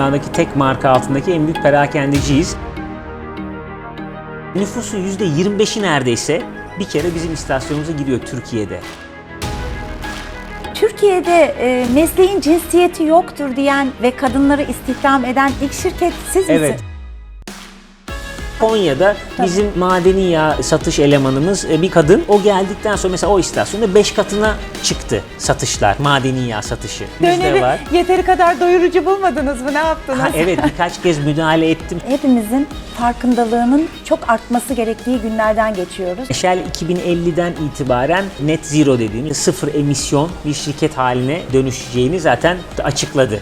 dünyadaki tek marka altındaki en büyük perakendeciyiz. Nüfusun %25'i neredeyse bir kere bizim istasyonumuza giriyor Türkiye'de. Türkiye'de e, mesleğin cinsiyeti yoktur diyen ve kadınları istihdam eden ilk şirket siz misiniz? Evet. Konya'da bizim madeni yağ satış elemanımız e, bir kadın. O geldikten sonra mesela o istasyonda 5 katına çıktı satışlar, madeni yağ satışı. Bizde Döneri var. yeteri kadar doyurucu bulmadınız mı? Ne yaptınız? Ha, evet birkaç kez müdahale ettim. Hepimizin farkındalığının çok artması gerektiği günlerden geçiyoruz. Shell 2050'den itibaren net zero dediğimiz sıfır emisyon bir şirket haline dönüşeceğini zaten açıkladı.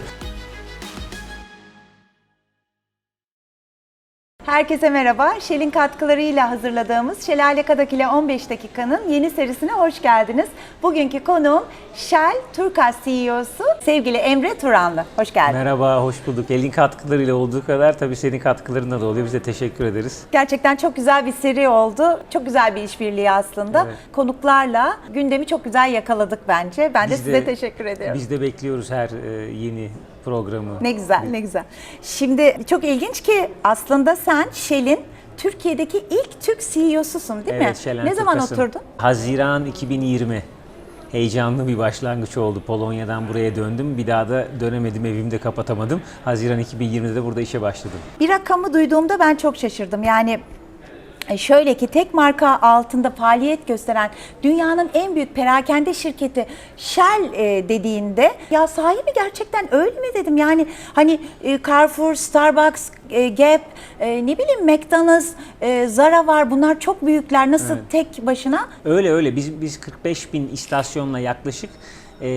Herkese merhaba. Shell'in katkılarıyla hazırladığımız Şelale Kadak ile 15 dakikanın yeni serisine hoş geldiniz. Bugünkü konuğum Shell Turkas CEO'su sevgili Emre Turanlı. Hoş geldin. Merhaba, hoş bulduk. Elin katkılarıyla olduğu kadar tabii senin katkılarında da oluyor. Biz de teşekkür ederiz. Gerçekten çok güzel bir seri oldu. Çok güzel bir işbirliği aslında. Evet. Konuklarla gündemi çok güzel yakaladık bence. Ben de Biz size teşekkür ediyorum. Biz de bekliyoruz her e, yeni programı. Ne güzel, ne güzel. Şimdi çok ilginç ki aslında sen Shell'in Türkiye'deki ilk Türk CEO'susun değil mi? Evet, Şelen ne zaman Turkas'ın. oturdun? Haziran 2020. Heyecanlı bir başlangıç oldu. Polonya'dan buraya döndüm. Bir daha da dönemedim, evimde kapatamadım. Haziran 2020'de de burada işe başladım. Bir rakamı duyduğumda ben çok şaşırdım. Yani e, şöyle ki tek marka altında faaliyet gösteren dünyanın en büyük perakende şirketi Shell e, dediğinde ya sahi mi gerçekten öyle mi dedim. Yani hani e, Carrefour, Starbucks, e, Gap, e, ne bileyim McDonald's, e, Zara var. Bunlar çok büyükler. Nasıl tek başına? Öyle öyle. Biz, biz 45 bin istasyonla yaklaşık e,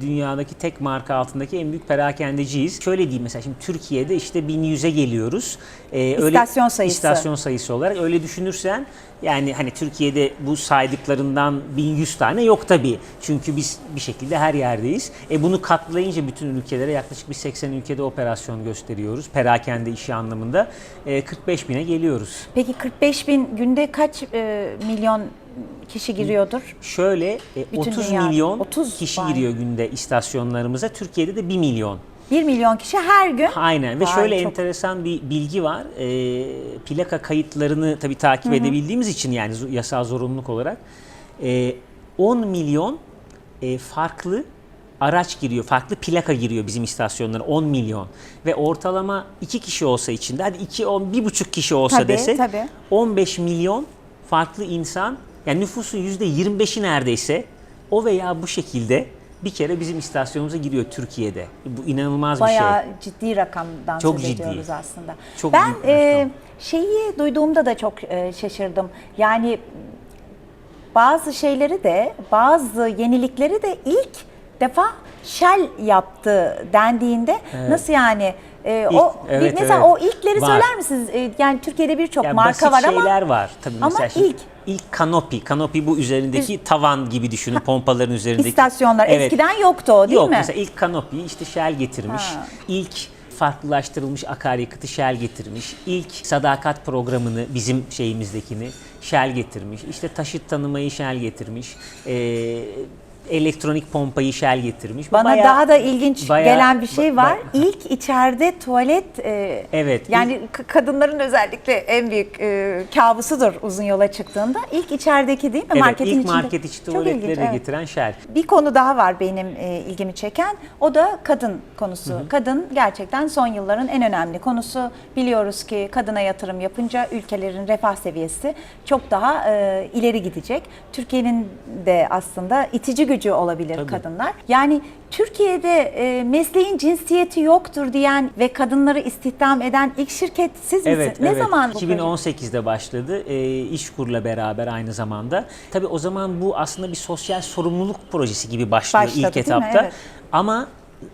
dünyadaki tek marka altındaki en büyük perakendeciyiz. Şöyle diyeyim mesela şimdi Türkiye'de işte 1100'e geliyoruz. E, İstasyon sayısı. İstasyon sayısı olarak öyle düşünürsen yani hani Türkiye'de bu saydıklarından 1100 tane yok tabii. Çünkü biz bir şekilde her yerdeyiz. E bunu katlayınca bütün ülkelere yaklaşık bir 80 ülkede operasyon gösteriyoruz. Perakende işi anlamında. E, 45 bine geliyoruz. Peki 45 bin günde kaç e, milyon kişi giriyordur? Şöyle e, Bütün 30 dünya- milyon 30 kişi vay. giriyor günde istasyonlarımıza. Türkiye'de de 1 milyon. 1 milyon kişi her gün. Aynen ve Vay, şöyle çok- enteresan bir bilgi var. E, plaka kayıtlarını tabii takip edebildiğimiz için yani zo- yasal zorunluluk olarak e, 10 milyon e, farklı araç giriyor, farklı plaka giriyor bizim istasyonlara 10 milyon ve ortalama 2 kişi olsa içinde hadi 2 10 1,5 kişi olsa Tabii, desek tabii. 15 milyon farklı insan yani nüfusun %25'i neredeyse o veya bu şekilde bir kere bizim istasyonumuza giriyor Türkiye'de. Bu inanılmaz bir şey. Bayağı ciddi rakamdan Çok söz ciddi. ediyoruz aslında. Çok ben e, şeyi duyduğumda da çok e, şaşırdım. Yani bazı şeyleri de bazı yenilikleri de ilk defa Shell yaptı dendiğinde nasıl yani e, o bir- evet, mesela evet. o ilkleri Var. söyler misiniz? E, yani Türkiye'de birçok Yani marka var ama şeyler var tabii ama mesela ilk- ilk kanopi, kanopi bu üzerindeki tavan gibi düşünün pompaların üzerindeki. istasyonlar Evet. eskiden yoktu o değil Yok mi? mesela ilk kanopi işte Shell getirmiş. Ha. İlk farklılaştırılmış akaryakıtı Shell getirmiş. İlk sadakat programını bizim şeyimizdekini Shell getirmiş. İşte taşıt tanımayı Shell getirmiş. Ee, elektronik pompayı Shell getirmiş. Bana bayağı- daha da ilginç bayağı- gelen bir şey var. İlk içeride tuvalet e, Evet, Yani k- kadınların özellikle en büyük e, kabusudur uzun yola çıktığında. İlk içerideki değil mi? Evet, Marketin ilk içinde. market içi Çok tuvaletleri ilginç, evet. getiren Shell. Bir konu daha var benim e, ilgimi çeken. O da kadın konusu. Kadın gerçekten son yılların en önemli konusu. Biliyoruz ki kadına yatırım yapınca ülkelerin refah seviyesi çok daha e, ileri gidecek. Türkiye'nin de aslında itici gücü olabilir Tabii. kadınlar. Yani Türkiye'de e, mesleğin cinsiyeti yoktur diyen ve kadınları istihdam eden ilk şirket siz Evet, misiniz? Ne evet. zaman bu proje? 2018'de başladı. E, İşkur'la beraber aynı zamanda. Tabii o zaman bu aslında bir sosyal sorumluluk projesi gibi başlıyor Başladı, ilk etapta. Evet. Ama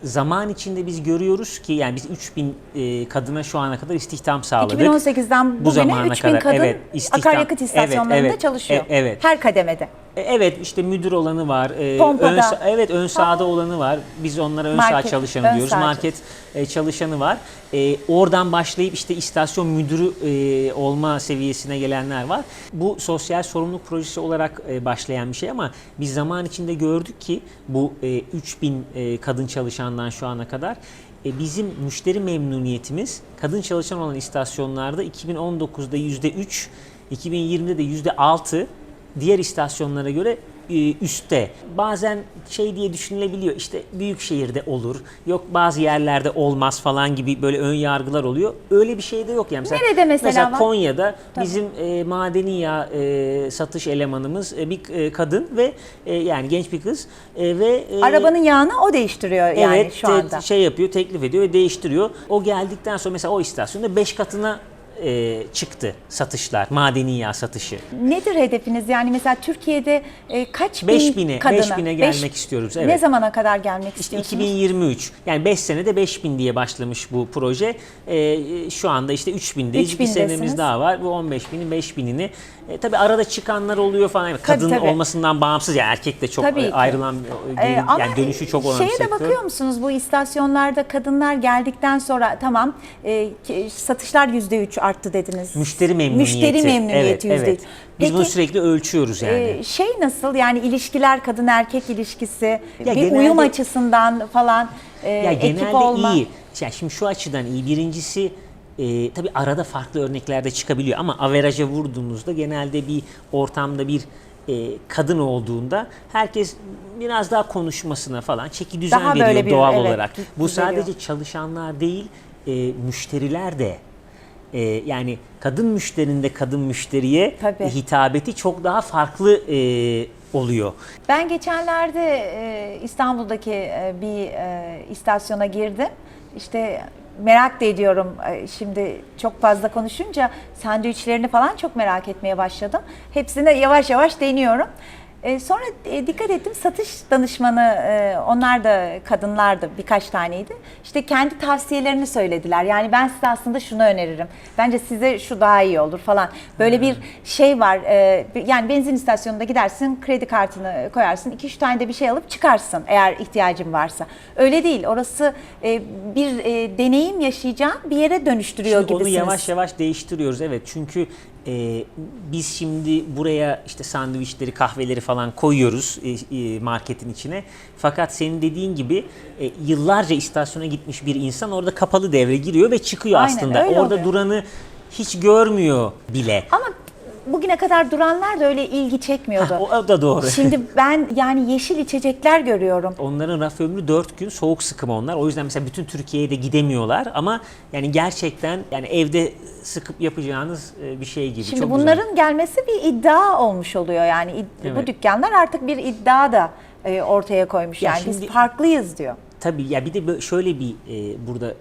zaman içinde biz görüyoruz ki yani biz 3000 e, kadına şu ana kadar istihdam sağladık. 2018'den Bu bugüne zamana 3000 kadar, kadın evet, istihdam- akaryakıt istasyonlarında evet, evet, çalışıyor. evet. Her kademede. E, Evet işte müdür olanı var. e, Pompada. ön evet ön sahada olanı var. Biz onlara ön Market, saha çalışanı ön diyoruz. sahacı. Market e, çalışanı var. E, oradan başlayıp işte istasyon müdürü e, olma seviyesine gelenler var. Bu sosyal sorumluluk projesi olarak e, başlayan bir şey ama biz zaman içinde gördük ki bu e, 3000 e, kadın çalışandan şu ana kadar e, bizim müşteri memnuniyetimiz kadın çalışan olan istasyonlarda 2019'da %3, 2020'de de %6, diğer istasyonlara göre e, üstte. Bazen şey diye düşünülebiliyor işte büyük şehirde olur, yok bazı yerlerde olmaz falan gibi böyle ön yargılar oluyor. Öyle bir şey de yok yani. Nerede mesela var? Konya'da bizim e, madeni yağ e, satış elemanımız e, bir e, kadın ve e, yani genç bir kız e, ve e, Arabanın yağını o değiştiriyor yani evet, şu anda. şey yapıyor, teklif ediyor ve değiştiriyor. O geldikten sonra mesela o istasyonda 5 katına e, çıktı satışlar, madeni yağ satışı. Nedir hedefiniz? Yani mesela Türkiye'de e, kaç bin 5000'e kadına? 5000'e gelmek istiyoruz, evet. Ne zamana kadar gelmek İşte istiyorsunuz? 2023 yani 5 senede 5000 diye başlamış bu proje. Ee, şu anda işte 3000'deyiz. Bir 3000'desiniz. senemiz daha var. Bu 15.000'in 5000'ini. E, tabii arada çıkanlar oluyor falan. Yani Tabii, kadın tabii. olmasından bağımsız yani erkek de çok Tabii e, ayrılan e, Ee, yani dönüşü çok olan bir şeye de sektör. bakıyor musunuz bu istasyonlarda kadınlar geldikten sonra tamam e, satışlar %3 arttı dediniz. Müşteri memnuniyeti. Müşteri memnuniyeti evet, %3. evet. Biz bunu Peki, sürekli ölçüyoruz yani. e, şey nasıl yani ilişkiler kadın erkek ilişkisi Ya bir genelde- uyum açısından falan e, Ya ekip genelde olma. iyi. Yani şimdi şu açıdan iyi. Birincisi e, tabii arada farklı örneklerde çıkabiliyor ama averaja vurduğunuzda genelde bir ortamda bir e, kadın olduğunda herkes biraz daha konuşmasına falan çeki düzen Daha veriyor bir, doğal evet, olarak. Bu sadece çalışanlar değil, e, müşteriler de e, yani kadın müşterinin de kadın müşteriye Tabii. hitabeti çok daha farklı e, oluyor. Ben geçenlerde e, İstanbul'daki e, bir e, istasyona girdim. İşte merak da ediyorum şimdi çok fazla konuşunca sandviçlerini falan çok merak etmeye başladım. Hepsini yavaş yavaş deniyorum. E, sonra e, dikkat ettim satış danışmanı e, onlar da kadınlardı birkaç taneydi. İşte kendi tavsiyelerini söylediler. Yani ben size aslında şunu öneririm. Bence size şu daha iyi olur falan. Böyle bir şey var. e, yani benzin istasyonunda gidersin, kredi kartını koyarsın, 2-3 tane de bir şey alıp çıkarsın eğer ihtiyacın varsa. Öyle değil. Orası e, bir e, deneyim yaşayacağın bir yere dönüştürüyor Şimdi onu gibisiniz. yavaş yavaş değiştiriyoruz evet çünkü e, biz şimdi buraya işte sandviçleri kahveleri falan koyuyoruz e, e, marketin içine fakat senin dediğin gibi e, yıllarca istasyona gitmiş bir insan orada kapalı devre giriyor ve çıkıyor Aynen, aslında orada oluyor. duranı hiç görmüyor bile. Ama bugüne kadar duranlar da öyle ilgi çekmiyordu. O, o da doğru. Şimdi ben yani yeşil içecekler görüyorum. Onların raf ömrü 4 gün soğuk sıkım onlar. O yüzden mesela bütün Türkiye'ye de gidemiyorlar ama yani gerçekten yani evde sıkıp yapacağınız e, bir şey gibi. Şimdi Çok güzel. bunların gelmesi bir iddia olmuş oluyor yani İd- bu Evet. dükkanlar artık bir iddia da e, ortaya koymuş Ya yani biz şimdi- farklıyız diyor. Tabii ya bir de şöyle bir e, burada e,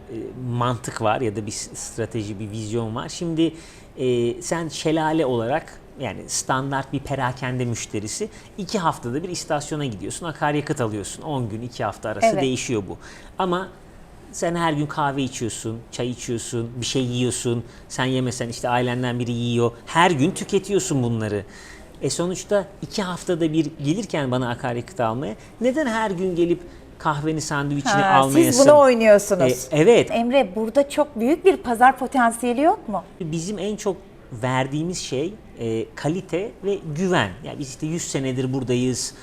mantık var ya da bir strateji, bir vizyon var. Şimdi e, sen şelale olarak yani standart bir perakende müşterisi iki haftada bir istasyona gidiyorsun, akaryakıt alıyorsun. 10 gün, 2 hafta arası Evet. değişiyor bu. Ama sen her gün kahve içiyorsun, çay içiyorsun, bir şey yiyorsun. Sen yemesen işte ailenden biri yiyor. Her gün tüketiyorsun bunları. E sonuçta iki haftada bir gelirken bana akaryakıt almaya neden her gün gelip kahveni sandviçini Ha, almayasın? siz bunu oynuyorsunuz. E, evet. Emre burada çok büyük bir pazar potansiyeli yok mu? Bizim en çok verdiğimiz şey e, kalite ve güven. Yani biz işte 100 senedir buradayız.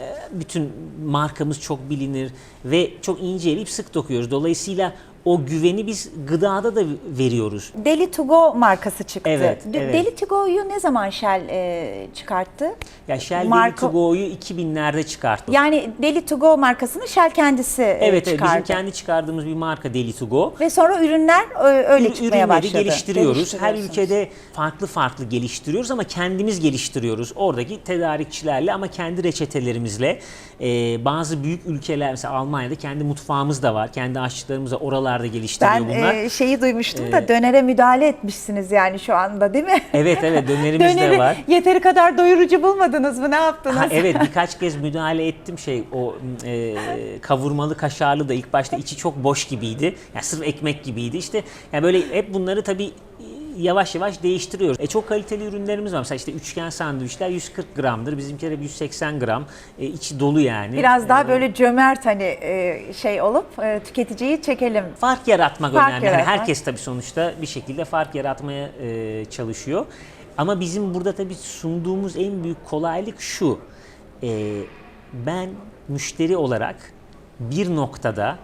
E, bütün markamız çok bilinir ve çok ince eleyip sık dokuyoruz. Dolayısıyla o güveni biz gıdada da veriyoruz. Deli to go markası çıktı. Evet, evet. Deli to go'yu ne zaman Shell e, çıkarttı? Ya Shell Marka- Deli To Go'yu 2000'lerde çıkarttı. Yani Deli to go markasını Shell kendisi e, evet, evet çıkardı. bizim kendi çıkardığımız bir marka Deli To Go. Ve sonra ürünler ö- öyle Ür- çıkmaya ürünleri başladı. geliştiriyoruz. Her Geliştiriyorsunuz. ülkede farklı farklı geliştiriyoruz ama kendimiz geliştiriyoruz. Oradaki tedarikçilerle ama kendi reçetelerimizle. Ee, bazı büyük ülkeler mesela Almanya'da kendi mutfağımız da var. Kendi aşçılarımız da oralarda geliştiriyor Ben bunlar. e, şeyi duymuştum da dönere müdahale etmişsiniz yani şu anda değil mi? Evet evet dönerimiz de Döneri var. yeteri kadar doyurucu bulmadınız mı? Ne yaptınız? Ha, evet birkaç kez müdahale ettim şey o e, kavurmalı kaşarlı da ilk başta içi çok boş gibiydi. Yani sırf ekmek gibiydi işte. Yani böyle hep bunları tabii yavaş yavaş değiştiriyoruz. E çok kaliteli ürünlerimiz var. Mesela işte üçgen sandviçler 140 gramdır. Bizimkiler hep 180 gram. E, içi dolu yani. Biraz daha E, böyle cömert hani e, şey olup e, tüketiciyi çekelim. fark yaratmak Fark önemli. Yani yaratmak. herkes tabii sonuçta bir şekilde fark yaratmaya e, çalışıyor. Ama bizim burada tabii sunduğumuz en büyük kolaylık şu. E, ben müşteri olarak bir noktada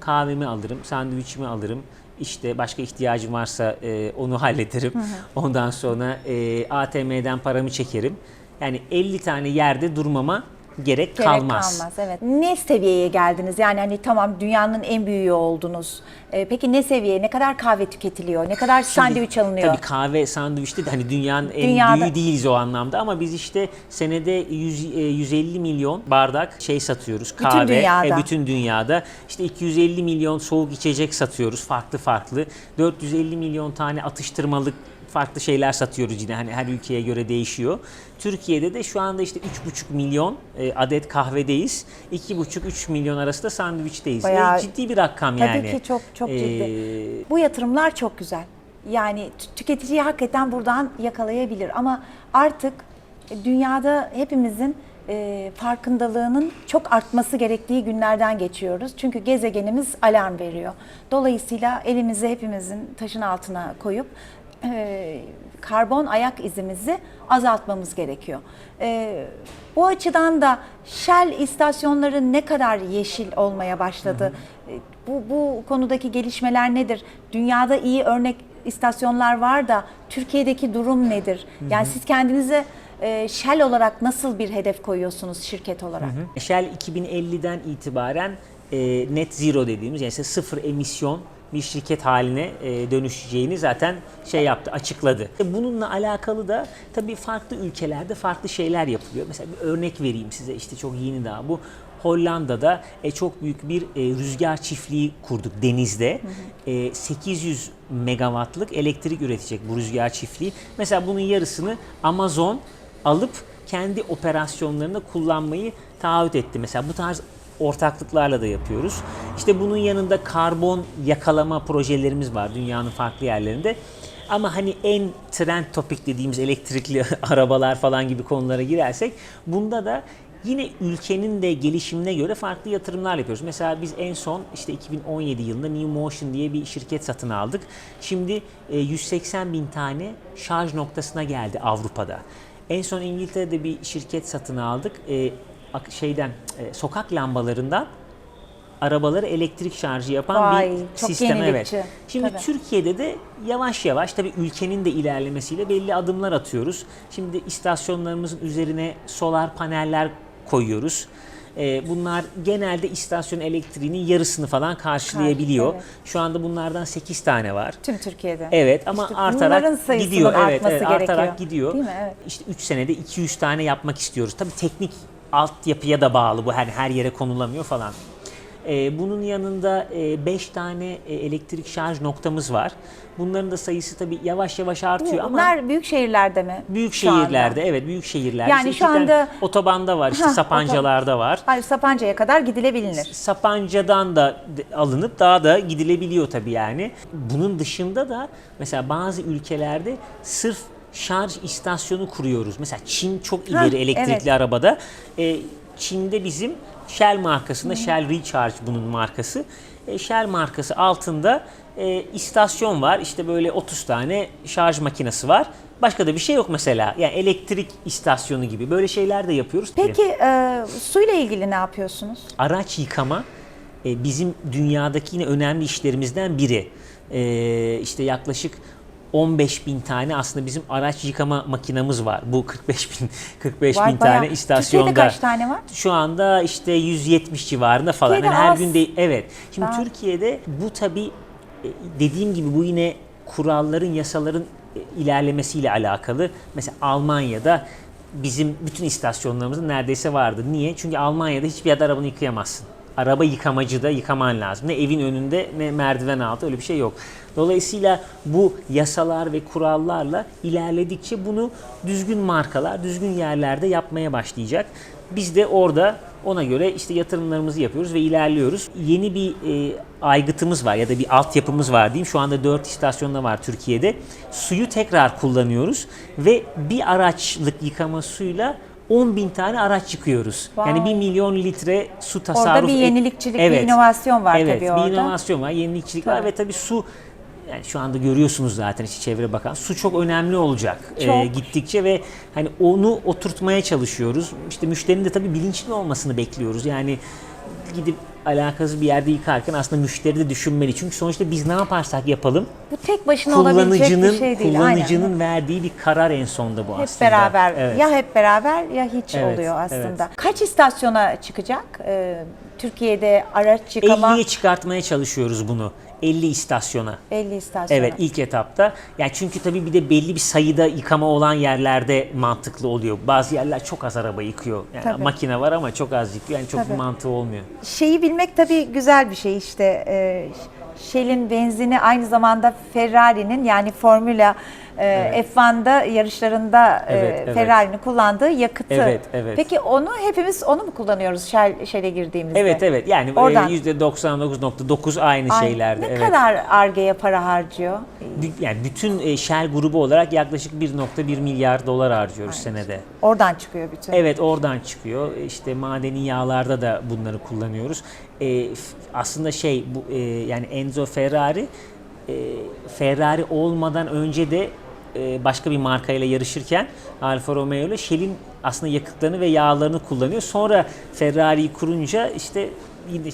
kahvemi alırım, sandviçimi alırım. İşte başka ihtiyacım varsa e, onu hallederim. Ondan sonra e, ATM'den paramı çekerim. Yani 50 tane yerde durmama gerek, Gerek kalmaz. kalmaz. Evet. Ne seviyeye geldiniz? Yani hani tamam dünyanın en büyüğü oldunuz. Ee, peki ne seviyeye? Ne kadar kahve tüketiliyor? Ne kadar sandviç alınıyor? Tabii kahve sandviçte de hani dünyanın en Dünyada- büyüğü değiliz o anlamda ama biz işte senede 100, e, 150 milyon bardak şey satıyoruz. Kahve dünyada. E, bütün dünyada. İşte 250 milyon soğuk içecek satıyoruz farklı farklı. 450 milyon tane atıştırmalık farklı şeyler satıyoruz yine hani her ülkeye göre değişiyor. Türkiye'de de şu anda işte 3,5 milyon e, adet kahvedeyiz. 2,5-3 milyon arasında sandviçteyiz. E, Bayağı- ciddi bir rakam Tabii yani. ki çok çok ciddi. Ee, Bu yatırımlar çok güzel. Yani tü- tüketiciyi hakikaten buradan yakalayabilir ama artık dünyada hepimizin e, farkındalığının çok artması gerektiği günlerden geçiyoruz. Çünkü gezegenimiz alarm veriyor. Dolayısıyla elimizi hepimizin taşın altına koyup e, karbon ayak izimizi azaltmamız gerekiyor. E, bu açıdan da Shell istasyonları ne kadar yeşil olmaya başladı? E, Bu, bu konudaki gelişmeler nedir? Dünyada iyi örnek istasyonlar var da Türkiye'deki durum nedir? Yani siz kendinize e, Shell olarak nasıl bir hedef koyuyorsunuz şirket olarak? Shell 2050'den itibaren e, net zero dediğimiz yani işte sıfır emisyon bir şirket haline e, dönüşeceğini zaten şey yaptı, açıkladı. E, Bununla alakalı da tabii farklı ülkelerde farklı şeyler yapılıyor. Mesela bir örnek vereyim size işte çok yeni daha bu. Hollanda'da e, çok büyük bir e, rüzgar çiftliği kurduk denizde. E, 800 megawattlık elektrik üretecek bu rüzgar çiftliği. Mesela bunun yarısını Amazon alıp kendi operasyonlarında kullanmayı taahhüt etti. Mesela bu tarz ortaklıklarla da yapıyoruz. İşte bunun yanında karbon yakalama projelerimiz var dünyanın farklı yerlerinde. Ama hani en trend topik dediğimiz elektrikli arabalar falan gibi konulara girersek bunda da yine ülkenin de gelişimine göre farklı yatırımlar yapıyoruz. Mesela biz en son işte 2017 yılında New Motion diye bir şirket satın aldık. Şimdi e, 180 bin tane şarj noktasına geldi Avrupa'da. En son İngiltere'de bir şirket satın aldık. E, şeyden e, sokak lambalarından arabaları elektrik şarjı yapan Vay, bir sistem evet. Şimdi Tabii. Türkiye'de de yavaş yavaş tabii ülkenin de ilerlemesiyle belli adımlar atıyoruz. Şimdi istasyonlarımızın üzerine solar paneller koyuyoruz. Ee, bunlar genelde istasyon elektriğinin yarısını falan karşılayabiliyor. evet. Şu anda bunlardan 8 tane var. Tüm Türkiye'de. Evet ama İşte artarak gidiyor. Evet, evet gerekiyor. artarak gidiyor. Değil mi? Evet. İşte 3 senede 200 tane yapmak istiyoruz. Tabii teknik altyapıya da bağlı bu. Hani her yere konulamıyor falan. Ee, bunun yanında 5 tane e, elektrik şarj noktamız var. Bunların da sayısı tabii yavaş yavaş artıyor ama Bunlar büyük şehirlerde mi? büyük şehirlerde evet büyük şehirlerde. Yani İşte şu anda- otobanda var işte Hah, Sapanca'larda var. Hayır Sapanca'ya kadar gidilebilir. Sapanca'dan da alınıp daha da gidilebiliyor tabii yani. Bunun dışında da mesela bazı ülkelerde sırf şarj istasyonu kuruyoruz. Mesela Çin çok Ha, ileri elektrikli evet. arabada. Ee, Çin'de bizim Shell markasında Shell Recharge bunun markası. E, Shell markası altında e, istasyon var. İşte böyle 30 tane şarj makinesi var. Başka da bir şey yok mesela. Yani elektrik istasyonu gibi böyle şeyler de yapıyoruz. Peki e, suyla ilgili ne yapıyorsunuz? araç yıkama e, bizim dünyadaki yine önemli işlerimizden biri. E, işte yaklaşık 15 bin tane aslında bizim araç yıkama makinamız var. Bu 45 bin 45 Var bin bayağı. tane istasyonda. Türkiye'de kaç tane var? Şu anda işte 170 civarında falan. Türkiye'de Yani her az. gün de evet. Şimdi Daha- Türkiye'de bu tabi dediğim gibi bu yine kuralların, yasaların e, ilerlemesiyle alakalı. Mesela Almanya'da bizim bütün istasyonlarımızın neredeyse vardı. Niye? Çünkü Almanya'da hiçbir yerde arabanı yıkayamazsın. Araba yıkamacıda yıkaman lazım. Ne evin önünde ne merdiven altı öyle bir şey yok. Dolayısıyla bu yasalar ve kurallarla ilerledikçe bunu düzgün markalar, düzgün yerlerde yapmaya başlayacak. Biz de orada ona göre işte yatırımlarımızı yapıyoruz ve ilerliyoruz. Yeni bir e, aygıtımız var ya da bir altyapımız var diyeyim. Şu anda 4 istasyonda var Türkiye'de. Suyu tekrar kullanıyoruz ve bir araçlık yıkama suyla 10 bin tane araç yıkıyoruz. Vay. Yani 1 milyon litre su tasarruf. bir et- yenilikçilik, bir inovasyon var evet, tabii orada. bir inovasyon var, yenilikçilik var Tabii. ve tabii su yani şu anda görüyorsunuz zaten işte Çevre Bakan. Su çok önemli olacak e, Çok. gittikçe ve hani onu oturtmaya çalışıyoruz. İşte müşterinin de tabii bilinçli olmasını bekliyoruz. Yani gidip alakasız bir yerde yıkarken aslında müşteri de düşünmeli. Çünkü sonuçta biz ne yaparsak yapalım Bu tek başına olabilecek bir şey değil. kullanıcının Aynen. verdiği bir karar en sonunda bu Hep aslında. beraber Evet. ya hep beraber ya hiç Evet, oluyor aslında. evet. Kaç istasyona çıkacak? Ee, Türkiye'de araç yıkama 50'ye çıkartmaya çalışıyoruz bunu. 50 istasyona. 50 istasyona. Evet ilk etapta. Yani çünkü tabii bir de belli bir sayıda yıkama olan yerlerde mantıklı oluyor. Bazı yerler çok az araba yıkıyor. Yani Tabii. makine var ama çok az yıkıyor. Yani çok Tabii. bir mantığı olmuyor. Şeyi bilmek tabii güzel bir şey işte. Ee, Shell'in benzini aynı zamanda Ferrari'nin yani Formula e, F1'da yarışlarında e, Evet, evet. Ferrari'nin kullandığı yakıtı. Evet, evet. Peki onu hepimiz onu mu kullanıyoruz Shell, Shell'e girdiğimizde? Evet evet yani Oradan. e, %99.9 aynı Ay, şeylerde. Ne evet. kadar Arge'ye para harcıyor? Yani bütün e, Shell grubu olarak yaklaşık 1.1 milyar dolar harcıyoruz senede. Oradan çıkıyor bütün. Evet oradan çıkıyor. İşte madeni yağlarda da bunları kullanıyoruz. E, f- aslında şey bu e, yani Enzo Ferrari e, Ferrari olmadan önce de başka bir markayla yarışırken Alfa Romeo ile Shell'in aslında yakıtlarını ve yağlarını kullanıyor. Sonra Ferrari'yi kurunca işte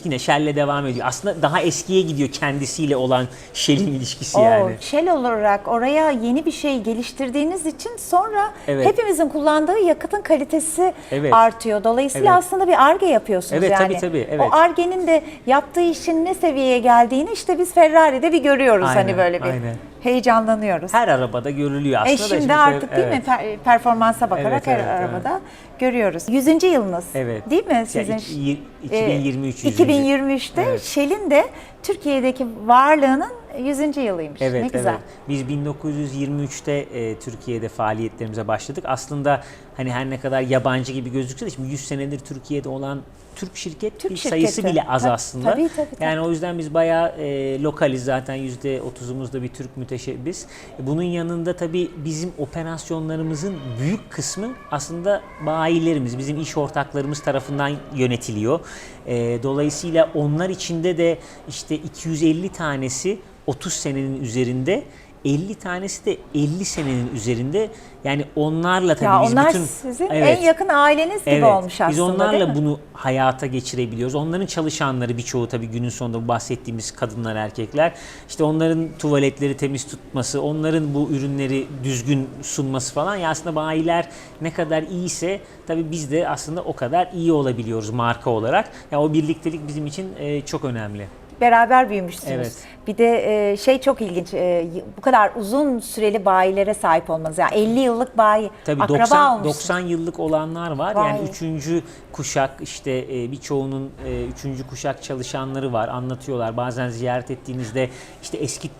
yine, Shell'le devam ediyor. Aslında daha eskiye gidiyor kendisiyle olan Shell'in ilişkisi Oo, yani. Shell olarak oraya yeni bir şey geliştirdiğiniz için sonra Evet. hepimizin kullandığı yakıtın kalitesi Evet. artıyor. Dolayısıyla Evet. aslında bir arge yapıyorsunuz Evet, yani. tabii, tabii, evet. O argenin de yaptığı işin ne seviyeye geldiğini işte biz Ferrari'de bir görüyoruz hani Aynen, böyle bir aynen. Heyecanlanıyoruz. Her arabada görülüyor aslında. E da şimdi Fer- artık değil mi evet. Per- performansa bakarak Evet, her evet, arabada görüyoruz. 100. yılınız Evet. değil mi sizin? iki- y- Ee, 2023 yüzüncü. 2023'te Evet. Shell'in de Türkiye'deki varlığının 100. yılıymış. Evet, ne güzel. evet. Biz 1923'te e, Türkiye'de faaliyetlerimize başladık. Aslında hani her ne kadar yabancı gibi gözükse de şimdi 100 senedir Türkiye'de olan Türk şirket Türk sayısı şirketi. bile az Tabii, aslında. tabii, tabii, tabii. Yani o yüzden biz bayağı e, lokaliz zaten %30'umuz da bir Türk müteşebbis. Bunun yanında tabii bizim operasyonlarımızın büyük kısmı aslında bayilerimiz, bizim iş ortaklarımız tarafından yönetiliyor. E, dolayısıyla onlar içinde de işte 250 tanesi 30 senenin üzerinde 50 tanesi de 50 senenin üzerinde. Yani onlarla tabii Ya biz onlar bütün sizin Evet. en yakın aileniz gibi olmuş aslında Biz onlarla bunu hayata geçirebiliyoruz. Onların çalışanları birçoğu tabii günün sonunda bu bahsettiğimiz kadınlar, erkekler. İşte onların tuvaletleri temiz tutması, onların bu ürünleri düzgün sunması falan. Ya aslında bayiler ne kadar iyiyse tabii biz de aslında o kadar iyi olabiliyoruz marka olarak. Ya o birliktelik bizim için e, çok önemli. Beraber büyümüşsünüz. Evet. Bir de e, şey çok ilginç. e, bu kadar uzun süreli bayilere sahip olmanız. Yani 50 yıllık bayi. Tabii Akraba 90 olmuşsunuz. 90 yıllık olanlar var. Vay. Yani üçüncü kuşak işte e, birçoğunun e, üçüncü kuşak çalışanları var. Anlatıyorlar. Bazen ziyaret ettiğinizde işte eski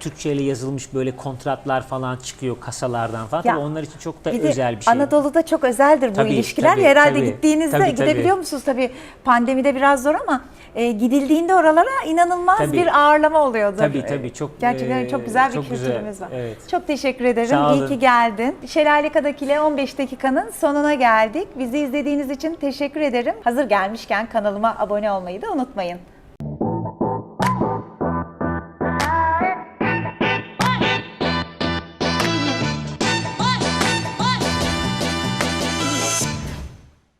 Türkçe ile yazılmış böyle kontratlar falan çıkıyor kasalardan falan. Ya, Tabii onlar için çok da Bir özel bir şey. Anadolu'da çok özeldir bu Tabii, ilişkiler. tabii, Herhalde tabii. gittiğinizde Tabii, tabii. gidebiliyor musunuz? Tabii pandemide biraz zor ama e, gidildiğinde oralara inanılmaz Tabii. bir ağırlama oluyordur. Tabii, tabii. Çok, Gerçekten e, çok güzel bir çok güzel. kültürümüz var. Evet. Çok teşekkür ederim. Sağ İyi olun. ki geldin. Şelale Kadak ile 15 dakikanın sonuna geldik. Bizi izlediğiniz için teşekkür ederim. Hazır gelmişken kanalıma abone olmayı da unutmayın.